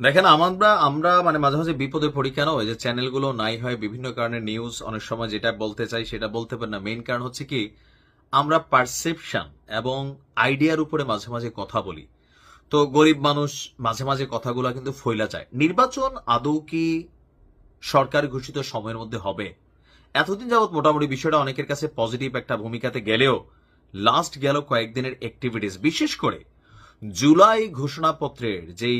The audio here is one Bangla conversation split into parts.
দেখেন, আমরা আমরা মানে মাঝে মাঝে বিপদে পড়ি কেন? যে চ্যানেলগুলো নাই হয়, বিভিন্ন কারণে নিউজ অনেক সময় যেটা বলতে চাই সেটা বলতে পারি না। মেইন কারণ হচ্ছে কি, আমরা পারসেপশন এবং আইডিয়ার উপরে মাঝে মাঝে কথা বলি। তো গরিব মানুষ মাঝে মাঝে কথাগুলো কিন্তু ফইলা যায়। নির্বাচন আদৌ কি সরকার ঘোষিত সময়ের মধ্যে হবে? এতদিন যাবৎ মোটামুটি বিষয়টা অনেকের কাছে পজিটিভ একটা ভূমিকাতে গেলেও লাস্ট গেল কয়েকদিনের অ্যাক্টিভিটিস বিশেষ করে জুলাই ঘোষণাপত্রের যেই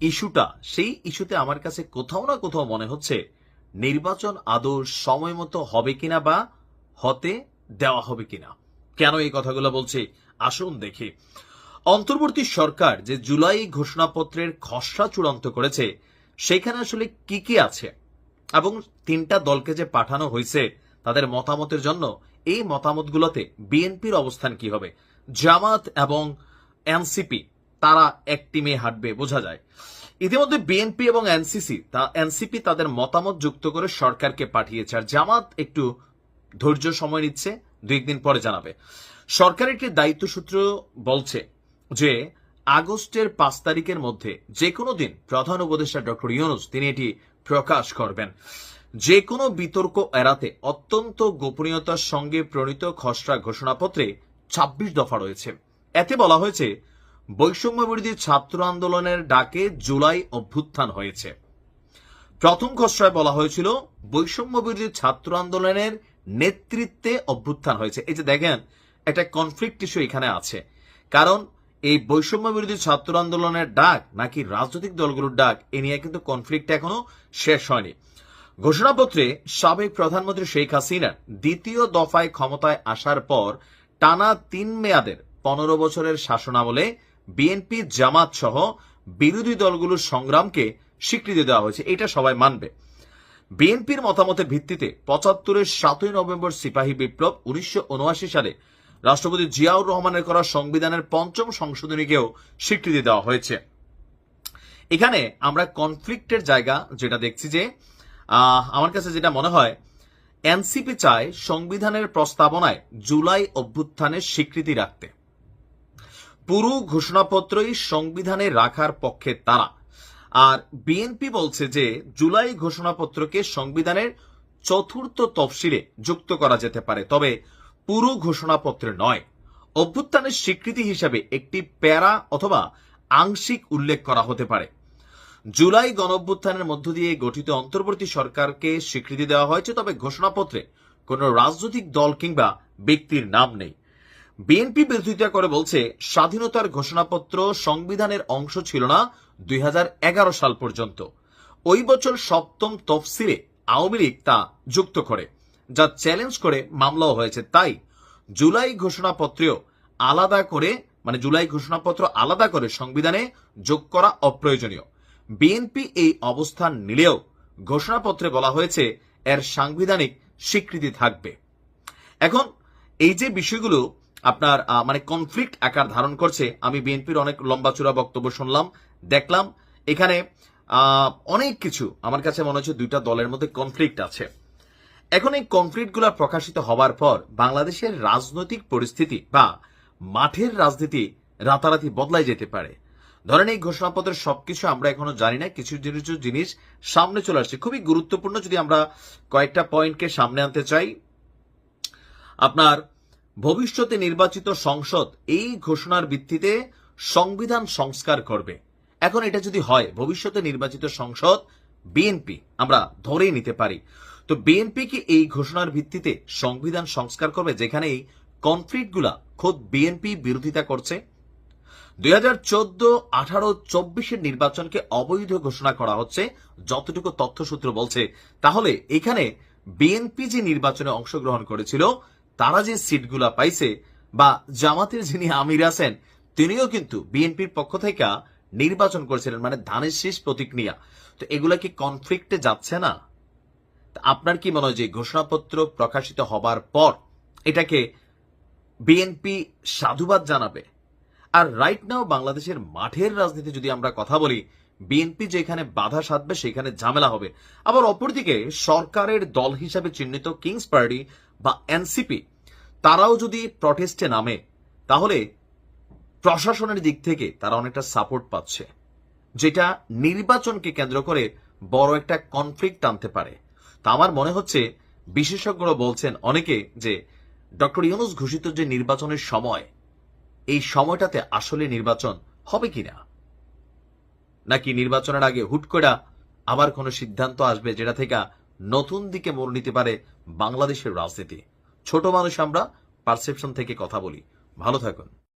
ইস্যুটা, সেই ইস্যুতে আমার কাছে কোথাও না কোথাও মনে হচ্ছে নির্বাচন আদৌ সময় মতো হবে কিনা বা হতে দেওয়া হবে কিনা। কেন এই কথাগুলো বলছি? আসুন দেখি। অন্তর্বর্তী সরকার যে জুলাই ঘোষণাপত্রের খসড়া চূড়ান্ত করেছে, সেখানে আসলে কি কি আছে? এবং তিনটা দলকে যে পাঠানো হয়েছে, তাদের মতামতের জন্য এই মতামতগুলোতে বিএনপির অবস্থান কি হবে? জামাত এবং এনসিপি তারা এক টিমে হাঁটবে, বোঝা যায়। ইতিমধ্যে বিএনপি এবং এনসিসি তা এনসিপি তাদের মতামত যুক্ত করে সরকারকে পাঠিয়েছে। আর জামাত একটু ধৈর্য সময় নিচ্ছে দুই দিন পরে জানাবে। সরকারের একটি দায়িত্ব সূত্র বলছে যে, আগস্টের পাঁচ তারিখের মধ্যে যে কোনো দিন প্রধান উপদেষ্টা ডক্টর ইউনুস, তিনি এটি প্রকাশ করবেন। যে কোনো বিতর্ক এড়াতে অত্যন্ত গোপনীয়তার সঙ্গে প্রণীত খসড়া ঘোষণাপত্রে ২৬ দফা রয়েছে। এতে বলা হয়েছে বৈষম্য বিরোধী ছাত্র আন্দোলনের ডাকে জুলাই অভ্যুত্থান হয়েছে। প্রথম খসড়ায় বলা হয়েছিল, বৈষম্য বিরোধী ছাত্র আন্দোলনের নেতৃত্বে অভ্যুত্থান হয়েছে। এই যে দেখেন, একটা কনফ্লিক্ট ইস্যু এখানে আছে। কারণ এই বৈষম্য বিরোধী ছাত্র আন্দোলনের ডাক নাকি রাজনৈতিক দলগুলোর ডাক, এ নিয়ে কিন্তু কনফ্লিক্ট এখনও শেষ হয়নি। ঘোষণাপত্রে সাবেক প্রধানমন্ত্রী শেখ হাসিনা দ্বিতীয় দফায় ক্ষমতায় আসার পর টানা তিন মেয়াদের পনেরো বছরের শাসনামলে বিএনপি, জামাত সহ বিরোধী দলগুলোর সংগ্রামকে স্বীকৃতি দেওয়া হয়েছে। এটা সবাই মানবে। বিএনপির মতামতের ভিত্তিতে পঁচাত্তরের সাতই নভেম্বর সিপাহী বিপ্লব উনিশশো উনআশি সালে রাষ্ট্রপতি জিয়াউর রহমানের করা সংবিধানের পঞ্চম সংশোধনীকেও স্বীকৃতি দেওয়া হয়েছে। এখানে আমরা কনফ্লিক্টের জায়গা যেটা দেখছি যে আমার কাছে যেটা মনে হয়, এনসিপি চায় সংবিধানের প্রস্তাবনায় জুলাই অভ্যুত্থানের স্বীকৃতি রাখতে। পুরো ঘোষণাপত্রই সংবিধানে রাখার পক্ষে তারা। আর বিএনপি বলছে যে, জুলাই ঘোষণাপত্রকে সংবিধানের চতুর্থ তফসিলে যুক্ত করা যেতে পারে। তবে পুরো ঘোষণাপত্রে নয়। অভ্যুত্থানের স্বীকৃতি হিসাবে একটি প্যারা অথবা আংশিক উল্লেখ করা হতে পারে। জুলাই গণঅভ্যুত্থানের মধ্য দিয়ে গঠিত অন্তর্বর্তী সরকারকে স্বীকৃতি দেওয়া হয়েছে, তবে ঘোষণাপত্রে কোনো রাজনৈতিক দল কিংবা ব্যক্তির নাম নেই। বিএনপি বিরোধিতা করে বলছে, স্বাধীনতার ঘোষণাপত্র সংবিধানের অংশ ছিল না দুই হাজার এগারো সাল পর্যন্ত। ওই বছর সপ্তম তফসিলে আওয়ামী লীগ তা যুক্ত করে, যা চ্যালেঞ্জ করে মামলাও হয়েছে। তাই জুলাই ঘোষণাপত্রেও আলাদা করে মানে জুলাই ঘোষণাপত্র আলাদা করে সংবিধানে যোগ করা অপ্রয়োজনীয়। বিএনপি এই অবস্থান নিলেও ঘোষণাপত্রে বলা হয়েছে, এর সাংবিধানিক স্বীকৃতি থাকবে। এখন এই যে বিষয়গুলো আপনার মানে কনফ্লিক্ট আকার ধারণ করছে। আমি বিএনপির অনেক লম্বা চূড়া বক্তব্য শুনলাম, দেখলাম। এখানে অনেক কিছু আমার কাছে মনে হচ্ছে দুইটা দলের মধ্যে কনফ্লিক্ট আছে। এখন এই কনফ্লিক্টগুলো প্রকাশিত হবার পর বাংলাদেশের রাজনৈতিক পরিস্থিতি বা মাঠের রাজনীতি রাতারাতি বদলাই যেতে পারে। ধরেন এই ঘোষণাপত্রের সবকিছু আমরা এখনও জানি না, কিছু কিছু জিনিস সামনে চলে আসছে। খুবই গুরুত্বপূর্ণ যদি আমরা কয়েকটা পয়েন্টকে সামনে আনতে চাই। আপনার ভবিষ্যতে নির্বাচিত সংসদ এই ঘোষণার ভিত্তিতে সংবিধান সংস্কার করবে। এখন এটা যদি হয়, ভবিষ্যতে নির্বাচিত সংসদ বিএনপি আমরা ধরেই নিতে পারি। তো বিএনপি কি এই ঘোষণার ভিত্তিতে সংবিধান সংস্কার করবে যেখানে এই কনফ্লিক্টগুলা খোদ বিএনপি বিরোধিতা করছে? দুই হাজার চোদ্দ আঠারো চব্বিশের নির্বাচনকে অবৈধ ঘোষণা করা হচ্ছে, যতটুকু তথ্যসূত্র বলছে। তাহলে এখানে বিএনপি যে নির্বাচনে অংশগ্রহণ করেছিল তারা যে সিটগুলা পাইছে বা জামাতের যিনি আমির আছেন, তিনিও কিন্তু বিএনপির পক্ষ থেকে নির্বাচন করেছিলেন মানে ধানের শেষ প্রতিক্রিয়া। তো এগুলা কি কনফ্লিক্টে যাচ্ছে না? আপনার কি মনে হয় যে ঘোষণাপত্র প্রকাশিত হবার পর এটাকে বিএনপি সাধুবাদ জানাবে? আর রাইট নাও বাংলাদেশের মাঠের রাজনীতি যদি আমরা কথা বলি, বিএনপি যেখানে বাধা সাধবে সেখানে ঝামেলা হবে। আবার অপরদিকে সরকারের দল হিসাবে চিহ্নিত কিংস পার্টি বা এনসিপি, তারাও যদি প্রটেস্টে নামে, তাহলে প্রশাসনের দিক থেকে তারা অনেকটা সাপোর্ট পাচ্ছে। যেটা নির্বাচনকে কেন্দ্র করে বড় একটা কনফ্লিক্ট আনতে পারে। তা আমার মনে হচ্ছে বিশেষজ্ঞরা বলছেন অনেকে যে ডক্টর ইউনুস ঘোষিত যে নির্বাচনের সময়, এই সময়টাতে আসলে নির্বাচন হবে কিনা? নাকি নির্বাচনের আগে হুট করে আবার কোনো সিদ্ধান্ত আসবে যেটা থেকে নতুন দিকে মোড় নিতে পারে বাংলাদেশের রাজনীতি। ছোট মানুষ আমরা পারসেপশন থেকে কথা বলি। ভালো থাকুন।